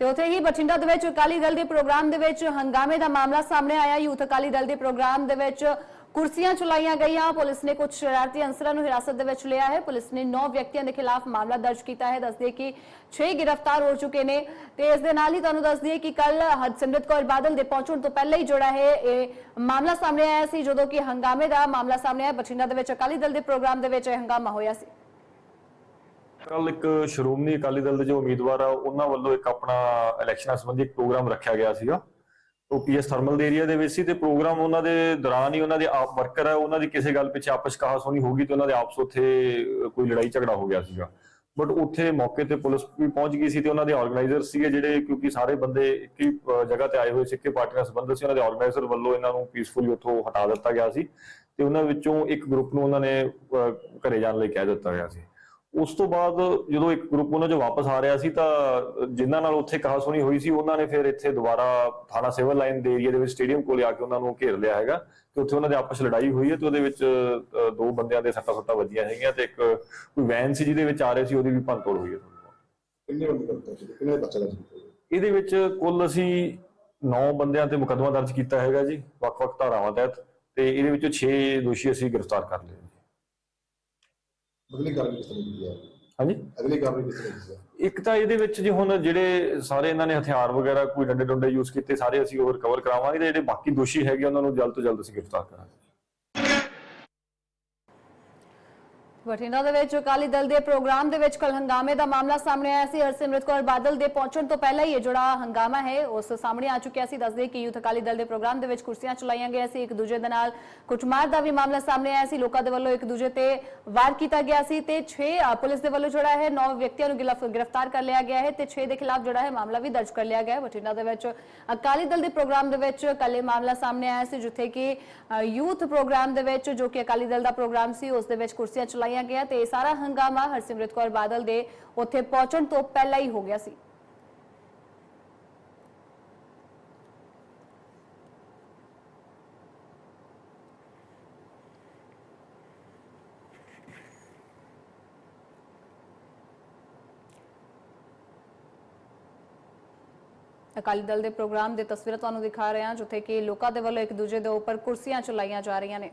ਤੇ ਉੱਥੇ ਹੀ ਬਠਿੰਡਾ ਦੇ ਵਿੱਚ ਅਕਾਲੀ ਦਲ ਦੇ ਪ੍ਰੋਗਰਾਮ ਦੇ ਵਿੱਚ ਹੰਗਾਮੇ ਦਾ ਮਾਮਲਾ ਸਾਹਮਣੇ ਆਇਆ। ਯੂਥ ਅਕਾਲੀ ਦਲ ਦੇ ਪ੍ਰੋਗਰਾਮ ਦੇ ਵਿੱਚ ਕੁਰਸੀਆਂ ਚੁਲਾਈਆਂ ਗਈਆਂ। ਪੁਲਿਸ ਨੇ ਕੁਝ ਸ਼ਰਾਰਤੀ ਅੰਸਰਾਂ ਨੂੰ ਹਿਰਾਸਤ ਦੇ ਵਿੱਚ ਲਿਆ ਹੈ। ਪੁਲਿਸ ਨੇ 9 ਵਿਅਕਤੀਆਂ ਦੇ ਖਿਲਾਫ ਮਾਮਲਾ ਦਰਜ ਕੀਤਾ ਹੈ। ਦੱਸਦੇ ਕਿ 6 ਗ੍ਰਿਫਤਾਰ ਹੋ ਚੁੱਕੇ ਨੇ ਤੇ ਇਸ ਦੇ ਨਾਲ ਹੀ ਤੁਹਾਨੂੰ ਦੱਸ ਦਈਏ ਕਿ ਕੱਲ ਹਰਸਿਮਰਤ ਕੌਰ ਬਾਦਲ ਦੇ ਪਹੁੰਚਣ ਤੋਂ ਪਹਿਲਾਂ ਹੀ ਜਿਹੜਾ ਹੈ। ਇਹ ਮਾਮਲਾ ਸਾਹਮਣੇ ਆਇਆ ਸੀ, ਜਦੋਂ ਕਿ ਹੰਗਾਮੇ ਦਾ ਮਾਮਲਾ ਸਾਹਮਣੇ ਆਇਆ। ਬਠਿੰਡਾ ਦੇ ਵਿੱਚ ਅਕਾਲੀ ਦਲ ਦੇ ਪ੍ਰੋਗਰਾਮ ਦੇ ਵਿੱਚ ਇਹ ਹੰਗਾਮਾ ਹੋਇਆ ਸੀ। ਕੱਲ ਇੱਕ ਸ਼੍ਰੋਮਣੀ ਅਕਾਲੀ ਦਲ ਦੇ ਜੋ ਉਮੀਦਵਾਰ ਆ, ਉਹਨਾਂ ਵੱਲੋਂ ਇੱਕ ਆਪਣਾ ਇਲੈਕਸ਼ਨਾਂ ਸੰਬੰਧੀ ਇੱਕ ਪ੍ਰੋਗਰਾਮ ਰੱਖਿਆ ਗਿਆ ਸੀਗਾ। ਉਹ ਪੀਐਸ ਥਰਮਲ ਦੇ ਏਰੀਆ ਦੇ ਵਿੱਚ ਸੀ ਤੇ ਪ੍ਰੋਗਰਾਮ ਉਹਨਾਂ ਦੇ ਦੌਰਾਨ ਹੀ ਉਹਨਾਂ ਦੇ ਆਪ ਵਰਕਰ ਆ, ਉਹਨਾਂ ਦੀ ਕਿਸੇ ਗੱਲ ਪਿੱਛੇ ਆਪਸ ਕਹਾਸੁਣੀ ਹੋ ਗਈ ਤੇ ਉਹਨਾਂ ਦੇ ਆਪਸ ਉੱਥੇ ਕੋਈ ਲੜਾਈ ਝਗੜਾ ਹੋ ਗਿਆ ਸੀਗਾ। ਬਟ ਉੱਥੇ ਮੌਕੇ ਤੇ ਪੁਲਿਸ ਵੀ ਪਹੁੰਚ ਗਈ ਸੀ ਤੇ ਉਹਨਾਂ ਦੇ ਆਰਗੇਨਾਈਜ਼ਰ ਸੀਗੇ ਜਿਹੜੇ ਕਿਉਂਕਿ ਸਾਰੇ ਬੰਦੇ ਇੱਕ ਹੀ ਜਗ੍ਹਾ ਤੇ ਆਏ ਹੋਏ ਸੀ, ਇੱਕ ਪਾਰਟੀ ਨਾਲ ਸੰਬੰਧਿਤ ਸੀ, ਉਹਨਾਂ ਦੇ ਆਰਗੇਨਾਈਜ਼ਰ ਵੱਲੋਂ ਇਹਨਾਂ ਨੂੰ ਪੀਸਫੁਲੀ ਉੱਥੋਂ ਹਟਾ ਦਿੱਤਾ ਗਿਆ ਸੀ ਤੇ ਉਹਨਾਂ ਵਿੱਚੋਂ ਇੱਕ ਗਰੁੱਪ ਨੂੰ ਉਹਨਾਂ ਨੇ ਘਰੇ ਜਾਣ ਲਈ ਕਹਿ ਦਿੱਤਾ ਗਿਆ ਸੀ। ਉਸ ਤੋਂ ਬਾਅਦ ਜਦੋਂ ਇੱਕ ਗਰੁੱਪ ਉਹਨਾਂ ਜੋ ਵਾਪਸ ਆ ਰਿਹਾ ਸੀ ਤਾਂ ਜਿਨ੍ਹਾਂ ਨਾਲ ਉੱਥੇ ਕਹਾਸੁਣੀ ਹੋਈ ਸੀ ਉਹਨਾਂ ਨੇ ਫਿਰ ਇੱਥੇ ਦੁਬਾਰਾ ਥਾਣਾ ਸਿਵਲ ਲਾਈਨ ਦੇ ਏਰੀਆ ਦੇ ਵਿੱਚ ਸਟੇਡੀਅਮ ਕੋਲੇ ਆ ਕੇ ਉਹਨਾਂ ਨੂੰ ਘੇਰ ਲਿਆ ਹੈਗਾ ਤੇ ਉੱਥੇ ਉਹਨਾਂ ਦੇ ਆਪਸ 'ਚ ਲੜਾਈ ਹੋਈ ਹੈ ਤੇ ਉਹਦੇ ਵਿੱਚ ਦੋ ਬੰਦਿਆਂ ਦੇ ਸੱਟਾਂ ਸੁੱਟਾਂ ਵੱਜੀਆਂ ਹੈਗੀਆਂ ਤੇ ਇੱਕ ਕੋਈ ਵੈਨ ਸੀ ਜਿਹਦੇ ਵਿੱਚ ਆ ਰਹੇ ਸੀ ਉਹਦੀ ਵੀ ਭੰਨਤੋੜ ਹੋਈ ਹੈ ਕਿੰਨੇ ਬੰਦੇ ਕਰਤਾ ਸੀ? ਕਿੰਨੇ ਬੱਚਾ ਲੱਗ ਇਹਦੇ ਵਿੱਚ ਕੁੱਲ ਅਸੀਂ 9 ਬੰਦਿਆਂ ਤੇ ਮੁਕੱਦਮਾ ਦਰਜ ਕੀਤਾ ਹੈਗਾ ਜੀ ਵੱਖ-ਵੱਖ ਧਾਰਾਵਾਂ ਤਹਿਤ ਤੇ ਇਹਦੇ ਵਿੱਚੋਂ 6 ਦੋਸ਼ੀ ਅਸੀਂ ਗ੍ਰਿਫਤਾਰ ਕਰ ਲਏ ਅਗਲੀ ਕਾਰਵਾਈ ਕਿਸ ਤਰ੍ਹਾਂ ਦੀ ਹੈ ਹਾਂਜੀ। ਅਗਲੀ ਕਾਰਵਾਈ ਕਿਸ ਤਰ੍ਹਾਂ ਦੀ ਹੈ ਇੱਕ ਤਾਂ ਇਹਦੇ ਵਿੱਚ ਜੀ ਹੁਣ ਜਿਹੜੇ ਸਾਰੇ ਇਹਨਾਂ ਨੇ ਹਥਿਆਰ ਵਗੈਰਾ ਕੋਈ ਡੰਡੇ ਡੁੰਡੇ ਯੂਜ਼ ਕੀਤੇ ਸਾਰੇ ਅਸੀਂ ਉਹ ਰਿਕਵਰ ਕਰਾਵਾਂਗੇ ਤੇ ਜਿਹੜੇ ਬਾਕੀ ਦੋਸ਼ੀ ਹੈਗੇ ਉਹਨਾਂ ਨੂੰ ਜਲਦ ਤੋਂ ਜਲਦ ਅਸੀਂ ਗ੍ਰਿਫਤਾਰ ਕਰਾਂਗੇ। ਬਠਿੰਡਾ ਦੇ ਵਿੱਚ ਅਕਾਲੀ ਦਲ ਦੇ ਪ੍ਰੋਗਰਾਮ ਦੇ ਵਿੱਚ ਕੱਲ ਹੰਗਾਮੇ ਦਾ ਮਾਮਲਾ ਸਾਹਮਣੇ ਆਇਆ ਸੀ। ਹਰਸਿਮਰਤ ਕੌਰ ਬਾਦਲ ਦੇ ਪਹੁੰਚਣ ਤੋਂ ਪਹਿਲਾਂ ਹੀ ਇਹ ਜਿਹੜਾ ਹੰਗਾਮਾ ਹੈ, ਉਸ ਸਾਹਮਣੇ ਆ ਚੁੱਕਿਆ ਸੀ। ਦੱਸਦੇ ਕਿ ਯੂਥ ਅਕਾਲੀ ਦਲ ਦੇ ਪ੍ਰੋਗਰਾਮ ਦੇ ਵਿੱਚ ਕੁਰਸੀਆਂ ਚਲਾਈਆਂ ਗਈਆਂ ਸੀ। ਇੱਕ ਦੂਜੇ ਦੇ ਨਾਲ ਕੁੱਟਮਾਰ ਦਾ ਵੀ ਮਾਮਲਾ ਸਾਹਮਣੇ ਆਇਆ ਸੀ। ਲੋਕਾਂ ਦੇ ਵੱਲੋਂ ਇੱਕ ਦੂਜੇ ਤੇ ਵਾਰ ਕੀਤਾ ਗਿਆ ਸੀ ਤੇ 6 ਪੁਲਿਸ ਦੇ ਵੱਲੋਂ ਜਿਹੜਾ ਹੈ 9 ਵਿਅਕਤੀਆਂ ਨੂੰ ਗਿਲਫ- ਗ੍ਰਿਫਤਾਰ ਕਰ ਲਿਆ ਗਿਆ ਹੈ ਤੇ 6 ਦੇ ਖਿਲਾਫ ਜਿਹੜਾ ਹੈ, ਮਾਮਲਾ ਵੀ ਦਰਜ ਕਰ ਲਿਆ ਗਿਆ ਹੈ। ਬਠਿੰਡਾ ਦੇ ਵਿੱਚ ਅਕਾਲੀ ਦਲ ਦੇ ਪ੍ਰੋਗਰਾਮ ਦੇ ਵਿੱਚ ਕੱਲ ਇਹ ਮਾਮਲਾ ਸਾਹਮਣੇ ਆਇਆ ਸੀ, ਜਿੱਥੇ ਕਿ ਯੂਥ ਪ੍ਰੋਗਰਾਮ ਦੇ ਵਿੱਚ ਜੋ ਕਿ ਅਕਾਲੀ ਦਲ ਦਾ ਪ੍ਰੋਗਰਾਮ ਸੀ, ਉਸ ਦੇ ਵਿੱਚ ਕੁਰਸੀਆਂ ਚਲਾਈਆਂ ਗਿਆ ਤੇ ਇਹ ਸਾਰਾ ਹੰਗਾਮਾ ਹਰਸਿਮਰਤ ਕੌਰ ਬਾਦਲ ਦੇ ਉੱਥੇ ਪਹੁੰਚਣ ਤੋਂ ਪਹਿਲਾਂ ਹੀ ਹੋ ਗਿਆ ਸੀ। ਅਕਾਲੀ ਦਲ ਦੇ ਪ੍ਰੋਗਰਾਮ ਦੇ ਤਸਵੀਰਾਂ ਤੁਹਾਨੂੰ ਦਿਖਾ ਰਹੇ ਹਾਂ, ਜਿੱਥੇ ਕਿ ਲੋਕਾਂ ਦੇ ਵੱਲੋਂ ਇੱਕ ਦੂਜੇ ਦੇ ਉੱਪਰ ਕੁਰਸੀਆਂ ਚਲਾਈਆਂ ਜਾ ਰਹੀਆਂ ਨੇ।